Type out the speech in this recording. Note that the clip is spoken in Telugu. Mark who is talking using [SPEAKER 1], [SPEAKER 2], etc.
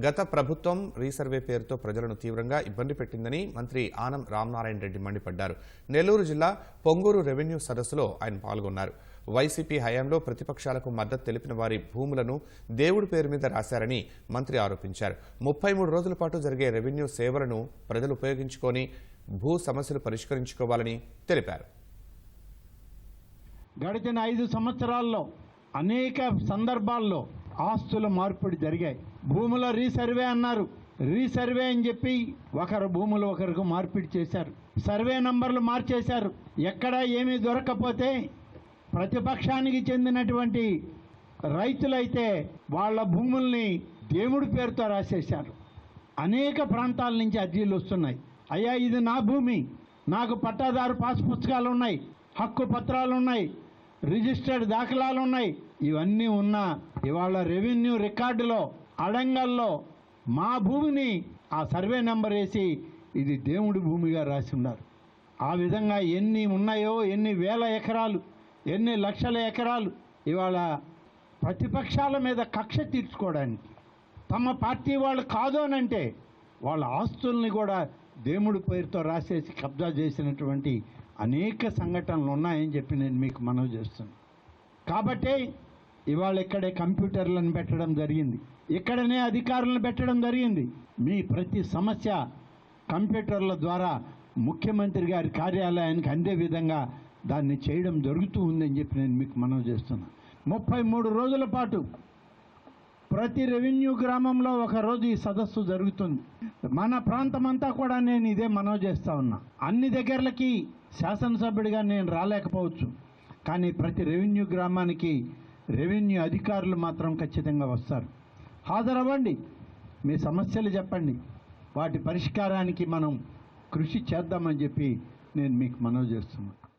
[SPEAKER 1] గత ప్రభుత్వం రీసర్వే పేరుతో ప్రజలను తీవ్రంగా ఇబ్బంది పెట్టిందని మంత్రి ఆనం రామనారాయణ రెడ్డి మండిపడ్డారు. నెల్లూరు జిల్లా పొంగూరు రెవెన్యూ సదస్సులో ఆయన పాల్గొన్నారు. వైసీపీ హయాంలో ప్రతిపక్షాలకు మద్దతు తెలిపిన వారి భూములను దేవుడి పేరు మీద రాశారని మంత్రి ఆరోపించారు. ముప్పై మూడు రోజుల పాటు జరిగే రెవెన్యూ సేవలను ప్రజలు ఉపయోగించుకొని భూ సమస్యలు పరిష్కరించుకోవాలని తెలిపారు.
[SPEAKER 2] గడిచిన ఐదు సంవత్సరాల్లో అనేక సందర్భాల్లో ఆస్తుల మార్పిడి జరిగాయి. భూముల రీసర్వే అన్నారు. రీసర్వే అని చెప్పి ఒకరు భూములు ఒకరికి మార్పిడి చేశారు. సర్వే నంబర్లు మార్చేశారు. ఎక్కడ ఏమీ దొరకకపోతే ప్రతిపక్షానికి చెందినటువంటి రైతులైతే వాళ్ళ భూముల్ని దేవుడి పేరుతో రాసేశారు. అనేక ప్రాంతాల నుంచి అర్జీలు వస్తున్నాయి. అయ్యా ఇది నా భూమి. నాకు పట్టాదారు పాస్ పుస్తకాలు ఉన్నాయి. హక్కు పత్రాలు ఉన్నాయి. రిజిస్టర్డ్ దాఖలాలు ఉన్నాయి. ఇవన్నీ ఉన్నా ఇవాళ రెవెన్యూ రికార్డులో అడంగల్లో మా భూమిని ఆ సర్వే నెంబర్ వేసి ఇది దేవుడి భూమిగా రాసి ఉన్నారు. ఆ విధంగా ఎన్ని ఉన్నాయో ఎన్ని వేల ఎకరాలు ఎన్ని లక్షల ఎకరాలు ఇవాళ ప్రతిపక్షాల మీద కక్ష తీర్చుకోవడానికి తమ పార్టీ వాళ్ళు కాదు అని అంటే వాళ్ళ ఆస్తుల్ని కూడా దేవుడి పేరుతో రాసేసి కబ్జా చేసినటువంటి అనేక సంఘటనలు ఉన్నాయని చెప్పి నేను మీకు మనవి చేస్తున్నాను. కాబట్టి ఇవాళ ఇక్కడే కంప్యూటర్లను పెట్టడం జరిగింది. ఇక్కడనే అధికారులను పెట్టడం జరిగింది. మీ ప్రతి సమస్య కంప్యూటర్ల ద్వారా ముఖ్యమంత్రి గారి కార్యాలయానికి అందే విధంగా దాన్ని చేయడం జరుగుతూ ఉందని చెప్పి నేను మీకు మనవి చేస్తున్నాను ముప్పై మూడు రోజుల పాటు ప్రతి రెవెన్యూ గ్రామంలో ఒక రోజు ఈ సదస్సు జరుగుతుంది. మన ప్రాంతమంతా కూడా నేను ఇదే మనవి చేస్తా ఉన్నా. అన్ని దగ్గరలకి శాసనసభ్యుడిగా నేను రాలేకపోవచ్చు. కానీ ప్రతి రెవెన్యూ గ్రామానికి రెవెన్యూ అధికారులు మాత్రం ఖచ్చితంగా వస్తారు. హాజరవ్వండి. మీ సమస్యలు చెప్పండి. వాటి పరిష్కారానికి మనం కృషి చేద్దామని చెప్పి నేను మీకు మనవి చేస్తున్నాను.